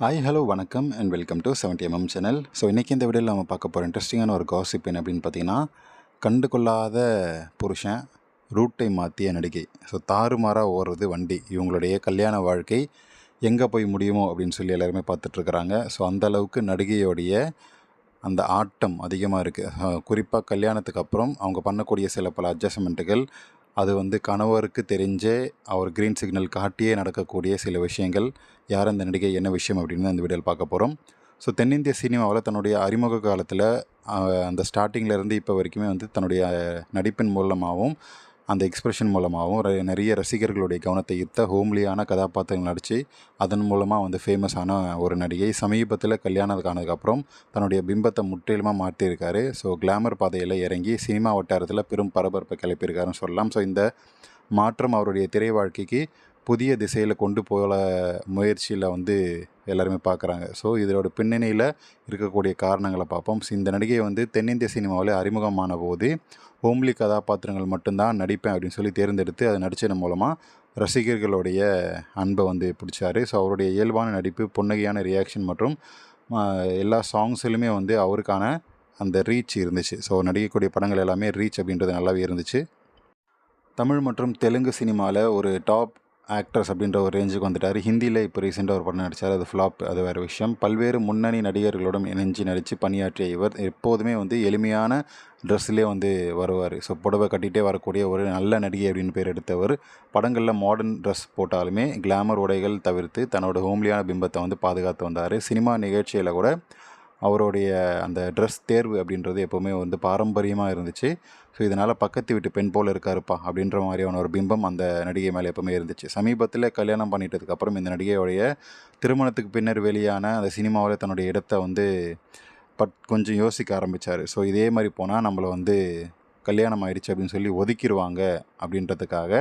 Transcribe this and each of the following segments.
Hi hello வணக்கம் and welcome to seventy MM channel so இன்றைக்கி இந்த வீடியோவில் நம்ம பார்க்க போகிற இன்ட்ரெஸ்டிங்கான ஒரு காசிப் என்ன அப்படின்னு பார்த்தீங்கன்னா கண்டு கொள்ளாத புருஷன் ரூட்டை மாற்றிய நடிகை. ஸோ தாறுமாறாக ஓடுறது வண்டி. இவங்களுடைய கல்யாண வாழ்க்கை எங்கே போய் முடியுமோ அப்படின்னு சொல்லி எல்லாருமே பார்த்துட்ருக்குறாங்க ஸோ அந்த அளவுக்கு நடிகையோடைய அந்த ஆட்டம் அதிகமாக இருக்குது குறிப்பாக கல்யாணத்துக்கு அப்புறம் அவங்க பண்ணக்கூடிய சில பல அட்ஜஸ்ட்மெண்ட்டுகள் அது வந்து கணவருக்கு தெரிஞ்சே அவர் க்ரீன் சிக்னல் காட்டியே நடக்கக்கூடிய சில விஷயங்கள். யார் அந்த நடிகை என்ன விஷயம் அப்படின்னு அந்த வீடியோவில் பார்க்க போகிறோம் ஸோ தென்னிந்திய சினிமாவில் தன்னுடைய அறிமுக காலத்தில் அந்த ஸ்டார்டிங்கிலேருந்து இப்போ வரைக்குமே வந்து தன்னுடைய நடிப்பின் மூலமாகவும் அந்த எக்ஸ்ப்ரெஷன் மூலமாகவும் நிறைய ரசிகர்களுடைய கவனத்தை ஈர்த்த ஹோம்லியான கதாபாத்திரங்கள் நடித்து அதன் மூலமாக வந்து ஃபேமஸான ஒரு நடிகை சமீபத்தில் கல்யாணத்துக்கு ஆனதுக்கப்புறம் தன்னுடைய பிம்பத்தை முற்றிலுமாக மாற்றியிருக்காரு. ஸோ கிளாமர் பாதையில் இறங்கி சினிமா வட்டாரத்தில் பெரும் பரபரப்பை கிளப்பியிருக்காருன்னு சொல்லலாம். ஸோ இந்த மாற்றம் அவருடைய திரை வாழ்க்கைக்கு புதிய திசையில் கொண்டு போகல முயற்சியில் வந்து எல்லாருமே பார்க்குறாங்க ஸோ இதோட பின்னணியில் இருக்கக்கூடிய காரணங்களை பார்ப்போம். இந்த நடிகை வந்து தென்னிந்திய சினிமாவில் அறிமுகமான போது ஹோம்லி கதாபாத்திரங்கள் மட்டும்தான் நடிப்பேன் அப்படின்னு சொல்லி தேர்ந்தெடுத்து அதை நடித்ததன் மூலமாக ரசிகர்களுடைய அன்பை வந்து பிடிச்சார். ஸோ அவருடைய இயல்பான நடிப்பு புன்னகையான ரியாக்ஷன் மற்றும் எல்லா சாங்ஸ்லையுமே வந்து அவருக்கான அந்த ரீச் இருந்துச்சு. ஸோ நடிக்கக்கூடிய படங்கள் எல்லாமே ரீச் அப்படின்றது நல்லாவே இருந்துச்சு. தமிழ் மற்றும் தெலுங்கு சினிமாவில் ஒரு டாப் ஆக்ட்ரஸ் அப்படின்ற ஒரு ரேஞ்சுக்கு வந்துட்டார். ஹிந்தியில் இப்போ ரீசெண்டாக ஒரு படம் நடித்தார் அது ஃப்ளாப் அது வேறு விஷயம். பல்வேறு முன்னணி நடிகர்களுடன் இணைஞ்சு நடித்து பணியாற்றிய இவர் எப்போதுமே வந்து எளிமையான ட்ரெஸ்ஸிலே வந்து வருவார். ஸோ புடவை கட்டிகிட்டே வரக்கூடிய ஒரு நல்ல நடிகை அப்படின்னு பேர் எடுத்தவர். படங்களில் மாடர்ன் ட்ரெஸ் போட்டாலுமே கிளாமர் உடைகள் தவிர்த்து தன்னோட ஹோம்லியான பிம்பத்தை வந்து பாதுகாத்து வந்தார். சினிமா நிகழ்ச்சியில் கூட அவருடைய அந்த ட்ரெஸ் தேர்வு அப்படின்றது எப்போவுமே வந்து பாரம்பரியமாக இருந்துச்சு. ஸோ இதனால் பக்கத்து வீட்டு பெண் போல் இருக்காருப்பா அப்படின்ற மாதிரியான ஒரு பிம்பம் அந்த நடிகை மேலே எப்போவுமே இருந்துச்சு. சமீபத்தில் கல்யாணம் பண்ணிட்டதுக்கப்புறம் இந்த நடிகையோடைய திருமணத்துக்கு பின்னர் வெளியான அந்த சினிமாவில் தன்னுடைய இடத்த வந்து பட் கொஞ்சம் யோசிக்க ஆரம்பித்தார் ஸோ இதே மாதிரி போனால் நம்மளை வந்து கல்யாணம் ஆயிடுச்சு அப்படின்னு சொல்லி ஒதுக்கிடுவாங்க அப்படின்றதுக்காக.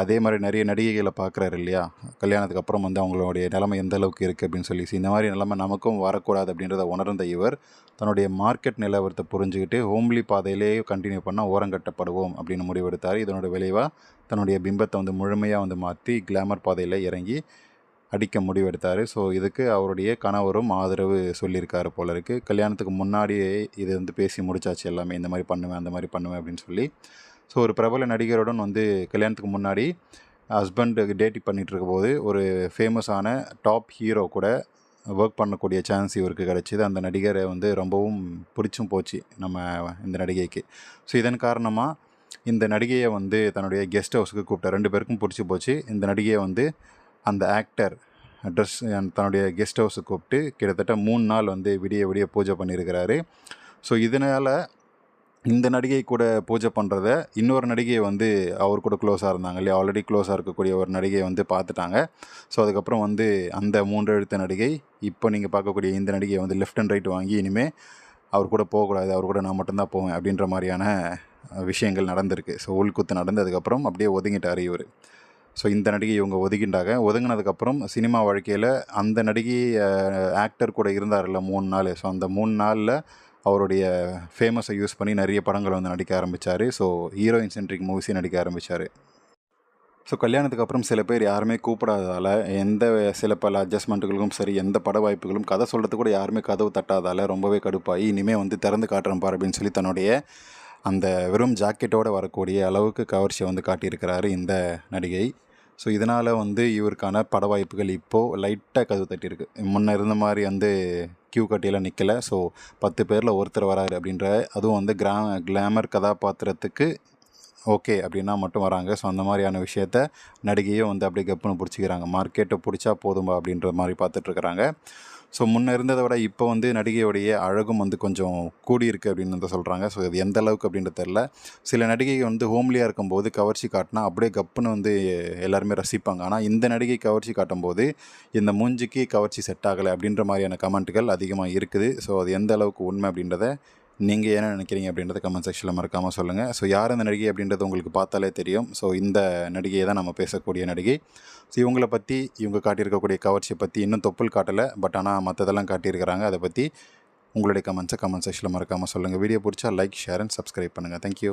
அதே மாதிரி நிறைய நடிகைகளை பார்க்குறாரு இல்லையா? கல்யாணத்துக்கு அப்புறம் வந்து அவங்களுடைய நிலைமை எந்த அளவுக்கு இருக்குது அப்படின்னு சொல்லி. இந்த மாதிரி நிலைமை நமக்கும் வரக்கூடாது அப்படின்றத உணர்ந்த இவர் தன்னுடைய மார்க்கெட் நிலவரத்தை புரிஞ்சுக்கிட்டு ஹோம்லி பாதையிலே கண்டினியூ பண்ணால் ஓரங்கட்டப்படுவோம் அப்படின்னு முடிவெடுத்தார். இதனோட விளைவாக தன்னுடைய பிம்பத்தை வந்து முழுமையாக வந்து மாற்றி கிளாமர் பாதையில் இறங்கி அடிக்க முடிவெடுத்தார். ஸோ இதுக்கு அவருடைய கணவரும் ஆதரவு சொல்லியிருக்காரு போல இருக்குது கல்யாணத்துக்கு முன்னாடியே இது வந்து பேசி முடிச்சாச்சு எல்லாமே. இந்த மாதிரி பண்ணுவேன் அந்த மாதிரி பண்ணுவேன் அப்படின்னு சொல்லி. ஸோ ஒரு பிரபல நடிகருடன் வந்து கல்யாணத்துக்கு முன்னாடி ஹஸ்பண்டுக்கு டேட்டி பண்ணிகிட்டு இருக்கும்போது ஒரு ஃபேமஸான டாப் ஹீரோ கூட ஒர்க் பண்ணக்கூடிய சான்ஸ் இவருக்கு கிடச்சிது. அந்த நடிகரை வந்து ரொம்பவும் பிடிச்சும் போச்சு நம்ம இந்த நடிகைக்கு. ஸோ இதன் காரணமாக இந்த நடிகையை வந்து தன்னுடைய கெஸ்ட் ஹவுஸுக்கு கூப்பிட்டா ரெண்டு பேருக்கும் பிடிச்சி போச்சு. இந்த நடிகையை வந்து அந்த ஆக்டர் ட்ரெஸ் தன்னுடைய கெஸ்ட் ஹவுஸை கூப்பிட்டு கிட்டத்தட்ட மூணு நாள் வந்து விடிய விடிய பூஜை பண்ணியிருக்கிறாரு. ஸோ இதனால் இந்த நடிகை கூட பூஜை பண்ணுறத இன்னொரு நடிகையை வந்து அவர் கூட க்ளோஸாக இருந்தாங்க இல்லையா? ஆல்ரெடி க்ளோஸாக இருக்கக்கூடிய ஒரு நடிகையை வந்து பார்த்துட்டாங்க. ஸோ அதுக்கப்புறம் வந்து அந்த மூன்று எழுத்த நடிகை இப்போ நீங்கள் பார்க்கக்கூடிய இந்த நடிகையை வந்து லெஃப்ட் அண்ட் ரைட் வாங்கி இனிமேல் அவர் கூட போகக்கூடாது அவர் கூட நான் மட்டும்தான் போவேன் அப்படின்ற மாதிரியான விஷயங்கள் நடந்திருக்கு. ஸோ உள்குத்து நடந்ததுக்கப்புறம் அப்படியே ஒதுங்கிட்டார் இவர். ஸோ இந்த நடிகை இவங்க ஒதுக்கின்றாங்க. ஒதுங்கினதுக்கப்புறம் சினிமா வாழ்க்கையில் அந்த நடிகை ஆக்டர் கூட இருந்தார்ல மூணு நாள். ஸோ அந்த மூணு நாளில் அவருடைய ஃபேமஸை யூஸ் பண்ணி நிறைய படங்கள் வந்து நடிக்க ஆரம்பித்தார் ஸோ ஹீரோயின் சென்ட்ரிக் மூவிஸையும் நடிக்க ஆரம்பித்தார் ஸோ கல்யாணத்துக்கு அப்புறம் சில பேர் யாருமே கூப்பிடாததால் எந்த சில பல அட்ஜஸ்ட்மெண்ட்டுகளுக்கும் சரி எந்த பட வாய்ப்புகளும் கதை சொல்கிறது கூட யாருமே கதவு தட்டாதால் ரொம்பவே கடுப்பாகி இனிமேல் வந்து திறந்து காட்டுறேன் பார் அப்படின்னு சொல்லி தன்னுடைய அந்த வெறும் ஜாக்கெட்டோடு வரக்கூடிய அளவுக்கு கவர்ச்சியை வந்து காட்டியிருக்கிறாரு இந்த நடிகை. ஸோ இதனால் வந்து இவருக்கான பட வாய்ப்புகள் இப்போது லைட்டாக கதவு தட்டியிருக்கு. முன்னே இருந்த மாதிரி வந்து க்யூ கட்டியெல்லாம் நிற்கலை ஸோ பத்து பேரில் ஒருத்தர் வராரு அப்படின்ற அதுவும் வந்து கிரா கிளாமர் கதாபாத்திரத்துக்கு ஓகே அப்படின்னா மட்டும் வராங்க. ஸோ அந்த மாதிரியான விஷயத்த நடிகையும் வந்து அப்படியே கப்புன்னு பிடிச்சிக்கிறாங்க. மார்க்கெட்டை பிடிச்சா போதும்பா அப்படின்ற மாதிரி பார்த்துட்ருக்குறாங்க ஸோ முன்னே இருந்ததை விட இப்போ வந்து நடிகையோடைய அழகும் வந்து கொஞ்சம் கூடியிருக்கு அப்படின்னு வந்து சொல்கிறாங்க ஸோ இது எந்த அளவுக்கு அப்படின்றது தெரில சில நடிகை வந்து ஹோம்லியாக இருக்கும்போது கவர்ச்சி காட்டினா அப்படியே கப்புன்னு வந்து எல்லாருமே ரசிப்பாங்க. ஆனால் இந்த நடிகை கவர்ச்சி காட்டும்போது இந்த மூஞ்சிக்கு கவர்ச்சி செட் ஆகலை அப்படின்ற மாதிரியான கமெண்ட்டுகள் அதிகமாக இருக்குது. ஸோ அது எந்த அளவுக்கு உண்மை அப்படின்றத நீங்கள் என்ன நினைக்கிறீங்க அப்படின்றத கமெண்ட் செக்ஷனில் மறக்காமல் சொல்லுங்கள் ஸோ யார் இந்த நடிகை அப்படின்றது உங்களுக்கு பார்த்தாலே தெரியும். ஸோ இந்த நடிகையை தான் நம்ம பேசக்கூடிய நடிகை. ஸோ இவங்களை பற்றி இவங்க காட்டியிருக்கக்கூடிய கவர்ச்சியை பற்றி இன்னும் தொப்புள் காட்டலை. பட் ஆனால் மற்றதெல்லாம் காட்டியிருக்கிறாங்க. அதை பற்றி உங்களுடைய கமெண்ட்ஸை கமெண்ட் செக்ஷனில் மறக்காமல் சொல்லுங்கள் வீடியோ பிடிச்சா லைக் ஷேர் அண்ட் சப்ஸ்கிரைப் பண்ணுங்கள் தேங்க்யூ